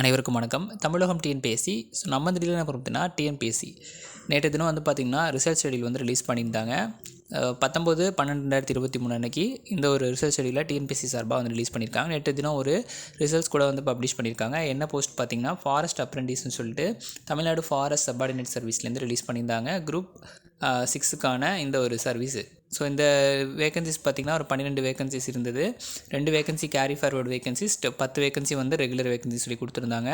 அனைவருக்கும் வணக்கம். தமிழகம் TNPSC so நம்ம இந்த என்ன பார்த்தீங்கன்னா டிஎன்பிஎஸ்சி. நேற்று தினம் வந்து பார்த்திங்கன்னா ரிசர்ச் ஷெடியூல் வந்து ரிலீஸ் பண்ணியிருந்தாங்க. பத்தொம்போது பன்னெண்டு ரெண்டாயிரத்தி இருபத்தி மூணு அன்னைக்கு இந்த ஒரு ரிசர்ச் ஸ்டடியில் டிஎன்பிஎஸ்சி சார்பாக வந்து ரிலீஸ் பண்ணியிருக்காங்க. நேற்று தினம் ஒரு ரிசல்ட்ஸ் கூட வந்து பப்ளிஷ் பண்ணியிருக்காங்க. என்ன போஸ்ட் பார்த்தீங்கன்னா ஃபாரஸ்ட் அப்ரெண்டிஸ்னு சொல்லிட்டு தமிழ்நாடு ஃபாரஸ்ட் சப்பார்டினேட் சர்வீஸ்லேருந்து ரிலீஸ் பண்ணியிருந்தாங்க. குரூப் சிக்ஸுக்கான இந்த ஒரு சர்வீஸு ஸோ இந்த வேகன்சிஸ் பார்த்திங்கன்னா ஒரு பன்னிரெண்டு வேகன்சிஸ் இருந்தது. ரெண்டு வேகன்சி கேரி ஃபார்வர்டு வேகன்சிஸ் பத்து வேகன்சி வந்து ரெகுலர் வேகன்சி சொல்லி கொடுத்துருந்தாங்க.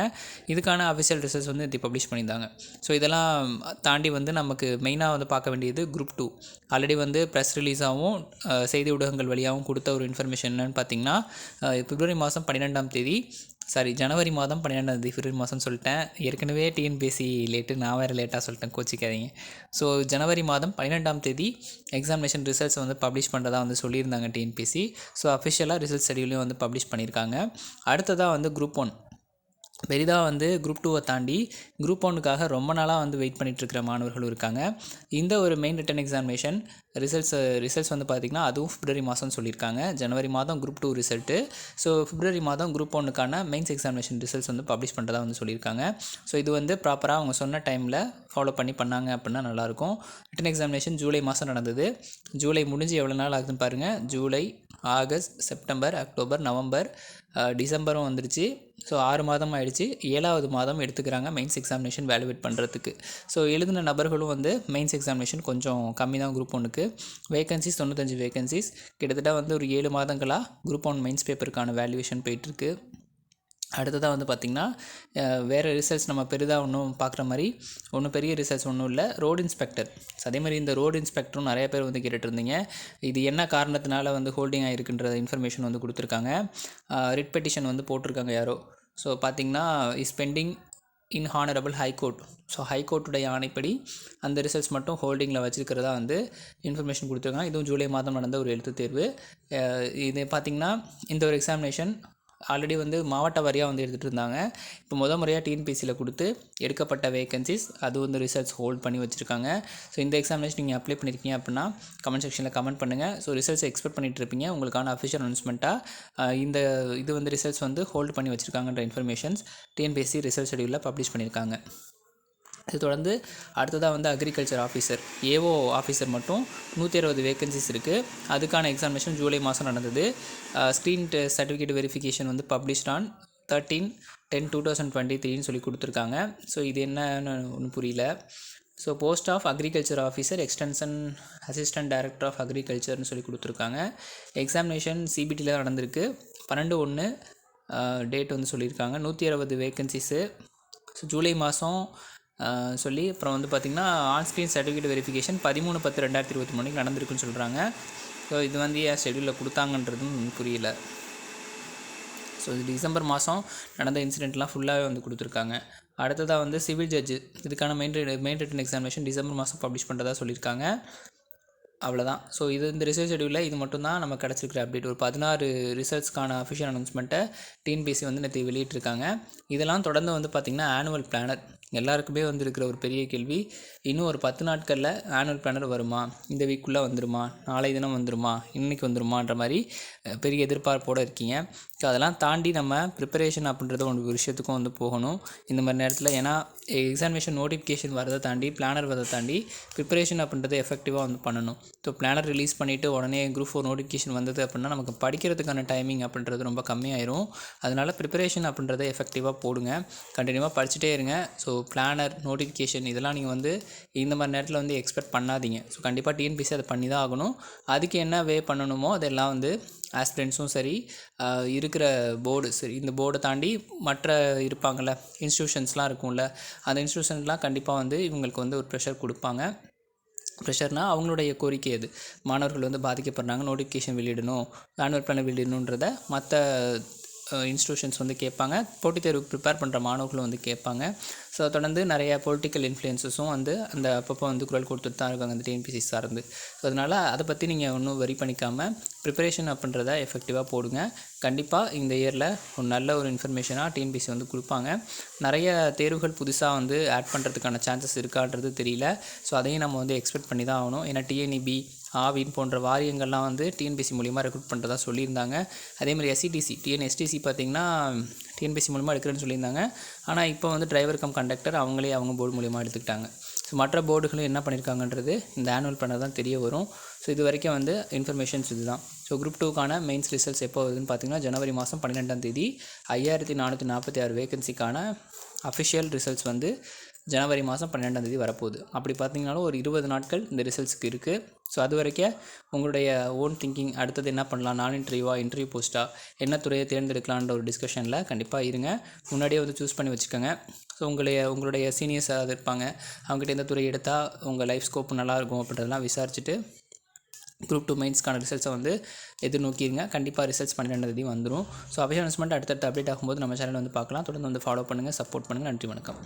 இதுக்கான அஃபிஷியல் ரிசல்ட்ஸ் வந்து இது பப்ளிஷ் பண்ணியிருந்தாங்க. ஸோ இதெல்லாம் தாண்டி வந்து நமக்கு மெயினாக வந்து பார்க்க வேண்டியது குரூப் டூ ஆல்ரெடி வந்து ப்ரெஸ் ரிலீஸாகவும் செய்தி ஊடகங்கள் வழியாகவும் கொடுத்த ஒரு இன்ஃபர்மேஷன் என்னென்னு பார்த்தீங்கன்னா பிப்ரவரி மாதம் பன்னிரெண்டாம் தேதி சாரி ஜனவரி மாதம் பன்னிரெண்டாம் தேதி பிப்ரவரி மாதம் சொல்லிட்டேன். ஏற்கனவே டிஎன்பிஎஸ்சி லேட்டு நான் வேறு லேட்டாக சொல்லிட்டேன் கோச்சிக்காதீங்க. ஸோ ஜனவரி மாதம் பன்னிரெண்டாம் தேதி எக்ஸாமினேஷன் ரிசல்ட்ஸ் வந்து பப்ளிஷ் பண்ணுறதா வந்து சொல்லியிருந்தாங்க டிஎன்பிஎஸ்சி ஸோ அஃபிஷியலாக ரிசல்ட் ஷெடியூலையும் வந்து பப்ளிஷ் பண்ணியிருக்காங்க. அடுத்ததாக வந்து குரூப் ஒன் பெரிதாக வந்து குரூப் டூவை தாண்டி குரூப் ஒன்னுக்காக ரொம்ப நாளாக வந்து வெயிட் பண்ணிகிட்ருக்கிற மாணவர்களும் இருக்காங்க. இந்த ஒரு main written examination results results வந்து பார்த்திங்கன்னா அதுவும் பிப்ரவரி மாதம் சொல்லியிருக்காங்க. ஜனவரி மாதம் குரூப் டூ ரிசல்ட்டு ஸோ பிப்ரவரி மாதம் குரூப் ஒன்னுக்கான மெயின்ஸ் எக்ஸாமினேஷன் ரிசல்ட்ஸ் வந்து பப்ளிஷ் பண்ணுறதா வந்து சொல்லியிருக்காங்க. ஸோ இது வந்து ப்ராப்பராக அவங்க சொன்ன டைமில் ஃபாலோ பண்ணி பண்ணாங்க அப்படின்னா நல்லாயிருக்கும் ரிட்டன் எக்ஸாமினேஷன் ஜூலை மாதம் நடந்தது. ஜூலை முடிஞ்சு எவ்வளோ நாள் ஆகுதுன்னு பாருங்கள் July August September October November டிசம்பரும் வந்துருச்சு. ஸோ ஆறு மாதம் ஆயிடுச்சு. ஏழாவது மாதம் எடுத்துக்கிறாங்க மெயின்ஸ் எக்ஸாமினேஷன் வேலுவேட் பண்ணுறதுக்கு ஸோ எழுதின நபர்களும் வந்து மெயின்ஸ் எக்ஸாமினேஷன் கொஞ்சம் கம்மி தான் குரூப் ஒன்றுக்கு வேகன்சிஸ் தொண்ணூத்தஞ்சு வேகன்சிஸ் கிட்டத்தட்ட வந்து ஒரு ஏழு மாதங்களாக குரூப் ஒன் மெயின்ஸ் பேப்பருக்கான வேல்யூவேஷன் போயிட்டுருக்கு அடுத்ததாக வந்து பார்த்திங்கன்னா வேறு ரிசல்ட்ஸ் நம்ம பெரிதாக ஒன்றும் பார்க்குற மாதிரி ஒன்றும் பெரிய ரிசல்ட்ஸ் ஒன்றும் இல்லை. ரோடு இன்ஸ்பெக்டர் அதே மாதிரி இந்த ரோடு இன்ஸ்பெக்டரும் நிறைய பேர் வந்து கேட்டுட்ருந்தீங்க இது என்ன காரணத்தினால வந்து ஹோல்டிங் ஆகிருக்குன்ற இன்ஃபர்மேஷன் வந்து கொடுத்துருக்காங்க. ரிட் பெட்டிஷன் வந்து போட்டிருக்காங்க யாரோ. ஸோ பார்த்திங்கன்னா is pending in honourable high court so ஹைகோர்ட்டுடைய ஆணைப்படி அந்த ரிசல்ட்ஸ் மட்டும் ஹோல்டிங்கில் வச்சுருக்கிறதா வந்து இன்ஃபர்மேஷன் கொடுத்துருக்காங்க. இதுவும் ஜூலை மாதம் நடந்த ஒரு எழுத்துத் தேர்வு. இது பார்த்திங்கன்னா இந்த ஒரு எக்ஸாமினேஷன் ஆல்ரெடி வந்து மாவட்ட வாரியாக வந்து எடுத்துகிட்டு இருந்தாங்க இப்போ முத முறையாக டிஎன்பிசியில் கொடுத்து எடுக்கப்பட்ட வேகன்சிஸ் அது வந்து ரிசல்ட்ஸ் ஹோல்ட் பண்ணி வச்சுருக்காங்க. ஸோ இந்த எக்ஸாமினேஷன் நீங்கள் அப்ளை பண்ணியிருக்கீங்க அப்படின்னா கமெண்ட் செக்ஷனில் கமெண்ட் பண்ணுங்கள் ஸோ ரிசல்ட்ஸ் எக்ஸ்பெக்ட் பண்ணிட்டு இருப்பீங்க உங்களுக்கான அஃபிஷியல் அனௌன்ஸ்மெண்ட்டாக இந்த இது வந்து ரிசல்ட்ஸ் வந்து ஹோல்ட் பண்ணி வச்சுருக்காங்கன்ற இன்ஃபர்மேஷன்ஸ் டிஎன்பிஎஸ்சி ரிசல்ட் ஷெடியூலில் பப்ளிஷ் பண்ணியிருக்காங்க இது தொடர்ந்து அடுத்ததாக வந்து அக்ரிகல்ச்சர் ஆஃபீஸர் ஏஓ ஆஃபீஸர் மட்டும் நூற்றி அறுபது வேகன்சிஸ் இருக்குது அதுக்கான எக்ஸாமினேஷன் ஜூலை மாதம் நடந்தது. ஸ்க்ரீன் சர்டிஃபிகேட் வெரிஃபிகேஷன் வந்து published on thirteen ten two thousand twenty த்ரீன்னு சொல்லி கொடுத்துருக்காங்க. ஸோ இது என்னன்னு ஒன்றும் புரியல. So post of agriculture officer extension assistant director of அக்ரிகல்ச்சர்னு சொல்லி கொடுத்துருக்காங்க. எக்ஸாமினேஷன் சிபிடியில் தான் நடந்திருக்கு. பன்னெண்டு ஒன்று டேட் வந்து சொல்லியிருக்காங்க. நூற்றி அறுபது வேகன்சிஸு ஸோ ஜூலை மாதம் சொல்லி அப்புறம் வந்து பார்த்திங்கன்னா ஆன்ஸ்க்ரீன் சர்டிஃபிகேட் வெரிஃபிகேஷன் பதிமூணு பத்து ரெண்டாயிரத்தி இருபத்தி மூணுக்கு நடந்திருக்குன்னு சொல்கிறாங்க ஸோ இது வந்து ஏன் ஷெடியூலில் கொடுத்தாங்கன்றதும் புரியல. ஸோ இது டிசம்பர் மாதம் நடந்த இன்சிடெண்ட்லாம் ஃபுல்லாகவே வந்து கொடுத்துருக்காங்க. அடுத்ததாக வந்து சிவில் ஜட்ஜு இதுக்கான main main written examination December மாதம் பப்ளிஷ் பண்ணுறதா சொல்லியிருக்காங்க. அவ்வளோதான் ஸோ இது இந்த ரிசர்ச் ஷெடியூலில் இது மட்டும் தான் நம்ம கிடச்சிருக்கிற அப்டேட் ஒரு பதினாறு ரிசர்ச்க்கான அஃபிஷியல் அனௌன்ஸ்மெண்ட்டை டிஎன்பிசி வந்து நேற்று வெளியிட்டிருக்காங்க. இதெல்லாம் தொடர்ந்து வந்து பார்த்திங்கன்னா ஆனுவல் பிளானர் எல்லாருக்குமே வந்திருக்கிற ஒரு பெரிய கேள்வி இன்னும் ஒரு பத்து நாட்களில் ஆனுவல் பிளானர் வருமா? இந்த வீக்குள்ளே வந்துருமா? நாளை தினம் வந்துருமா? இன்றைக்கி வந்துருமான்ற மாதிரி பெரிய எதிர்பார்ப்போடு இருக்கீங்க. ஸோ அதெல்லாம் தாண்டி நம்ம ப்ரிப்பரேஷன் அப்படின்றத ஒரு விஷயத்துக்கும் வந்து போகணும். இந்த மாதிரி நேரத்தில் ஏன்னா எக்ஸாமினேஷன் நோட்டிஃபிகேஷன் வரதை தாண்டி பிளானர் வரதை தாண்டி ப்ரிப்பரேஷன் அப்படின்றத எஃபெக்டிவாக வந்து பண்ணணும். ஸோ பிளானர் ரிலீஸ் பண்ணிவிட்டு உடனே குரூப் ஃபோர் நோட்டிஃபிகேஷன் வந்தது அப்படின்னா நமக்கு படிக்கிறதுக்கான டைமிங் அப்படின்றது ரொம்ப கம்மியாயிரும். அதனால் ப்ரிப்பரேஷன் அப்படின்றத எஃபெக்டிவாக போடுங்க. கண்டினியூவாக படிச்சுட்டே இருங்க. ஸோ பிளானர் நோட்டிஃபிகேஷன் இதெல்லாம் நீங்கள் வந்து இந்த மாதிரி நேரத்தில் வந்து எக்ஸ்பெக்ட் பண்ணாதீங்க. ஸோ கண்டிப்பாக டிஎன்பிசி அதை பண்ணி தான் ஆகணும். அதுக்கு என்ன வே பண்ணணுமோ அதெல்லாம் வந்து ஆஸ்பிரண்ட்ஸும் சரி இருக்கிற போர்டு சரி இந்த போர்டை தாண்டி மற்ற இருப்பாங்கள்ல இன்ஸ்டியூஷன்ஸ்லாம் இருக்கும்ல அந்த இன்ஸ்டியூஷன்ஸ்லாம் கண்டிப்பாக வந்து இவங்களுக்கு வந்து ஒரு ப்ரெஷர் கொடுப்பாங்க. ப்ரெஷர்னால் அவங்களுடைய கோரிக்கை அது. மாணவர்கள் வந்து பாதிக்கப்படுறாங்க நோட்டிஃபிகேஷன் வெளியிடணும் ஆனுவல் பிளான் வெளியிடணுன்றத மற்ற இன்ஸ்டியூஷன்ஸ் வந்து கேட்பாங்க. போட்டித் தேர்வுக்கு ப்ரிப்பேர் பண்ணுற மாணவர்களும் வந்து கேட்பாங்க. ஸோ தொடர்ந்து நிறைய பொலிட்டிக்கல் இன்ஃப்ளூயன்சஸும் வந்து அந்த அப்பப்போ வந்து குரல் கொடுத்துட்டு தான் இருக்காங்க அந்த டிஎன்பிசி சார்ந்து. ஸோ அதனால் அதை பற்றி நீங்கள் ஒன்றும் வரி பண்ணிக்காமல் ப்ரிப்பரேஷன் அப்படின்றத எஃபெக்டிவாக போடுங்க. கண்டிப்பாக இந்த இயரில் ஒரு நல்ல ஒரு இன்ஃபர்மேஷனாக டிஎன்பிசி வந்து கொடுப்பாங்க. நிறைய தேர்வுகள் புதுசாக வந்து ஆட் பண்ணுறதுக்கான சான்சஸ் இருக்கான்றது தெரியல. ஸோ அதையும் நம்ம வந்து எக்ஸ்பெக்ட் பண்ணி தான் ஆகணும். ஏன்னா டிஎன்இபி ஆவின் போன்ற வாரியங்கள்லாம் வந்து டிஎன்பிசி மூலிமா ரெக்ரூட் பண்ணுறதா சொல்லியிருந்தாங்க. அதேமாதிரி எஸ்சிடிசி டிஎன்எஸ்டிசி பார்த்திங்கன்னா டிஎன்பிசி மூலிமா எடுக்கிறேன்னு சொல்லியிருந்தாங்க. ஆனால் இப்போ வந்து டிரைவர் கம் கண்டக்டர் அவங்களே அவங்க போர்டு மூலிமா எடுத்துக்கிட்டாங்க. ஸோ மற்ற போர்டுகளும் என்ன பண்ணியிருக்காங்கன்றது இந்த ஆனுவல் பண்ண தான் தெரிய வரும். ஸோ இது வரைக்கும் வந்து இன்ஃபர்மேஷன்ஸ் இதுதான். ஸோ குரூப் டூக்கான மெயின்ஸ் ரிசல்ட்ஸ் எப்போ வருதுன்னு பார்த்தீங்கன்னா ஜனவரி மாதம் பன்னிரெண்டாம் தேதி ஐயாயிரத்தி நானூற்றி நாற்பத்தி ஆறு வேகன்சிக்கான அஃபிஷியல் ரிசல்ட்ஸ் வந்து ஜனவரி மாதம் பன்னெண்டாம் தேதி வரப்போகுது. அப்படி பார்த்தீங்கனாலும் ஒரு இருபது நாட்கள் இந்த ரிசல்ட்ஸ்க்கு இருக்குது ஸோ அது வரைக்கும் உங்களுடைய ஓன் திங்கிங் அடுத்தது என்ன பண்ணலாம் நான் இன்டர்வியூவா இன்டர்வியூ போஸ்ட்டா என்ன துறையை தேர்ந்தெடுக்கலான்ற ஒரு டிஸ்கஷனில் கண்டிப்பாக இருங்க. முன்னாடியே வந்து சூஸ் பண்ணி வச்சுக்கோங்க. ஸோ உங்களுடைய உங்களுடைய சீனியர்ஸ் அது இருப்பாங்க. அவங்ககிட்ட எந்த துறை எடுத்தால் உங்கள் லைஃப் ஸ்கோப் நல்லாயிருக்கும் அப்படின்றதெல்லாம் விசாரிச்சுட்டு குரூப் டூ மெயின்ஸ்க்கான ரிசல்ட்ஸை வந்து எதிர்நோக்கிடுங்க கண்டிப்பாக ரிசல்ட்ஸ் பன்னிரெண்டாம் தேதி வந்துடும் ஸோ அபிஷ் அனௌன்ஸ்மெண்ட் அடுத்தடுத்து அப்டேட் ஆகும்போது நம்ம சேனல் வந்து பார்க்கலாம். தொடர்ந்து வந்து ஃபாலோ பண்ணுங்கள் சப்போர்ட் பண்ணுங்கள் நன்றி வணக்கம்.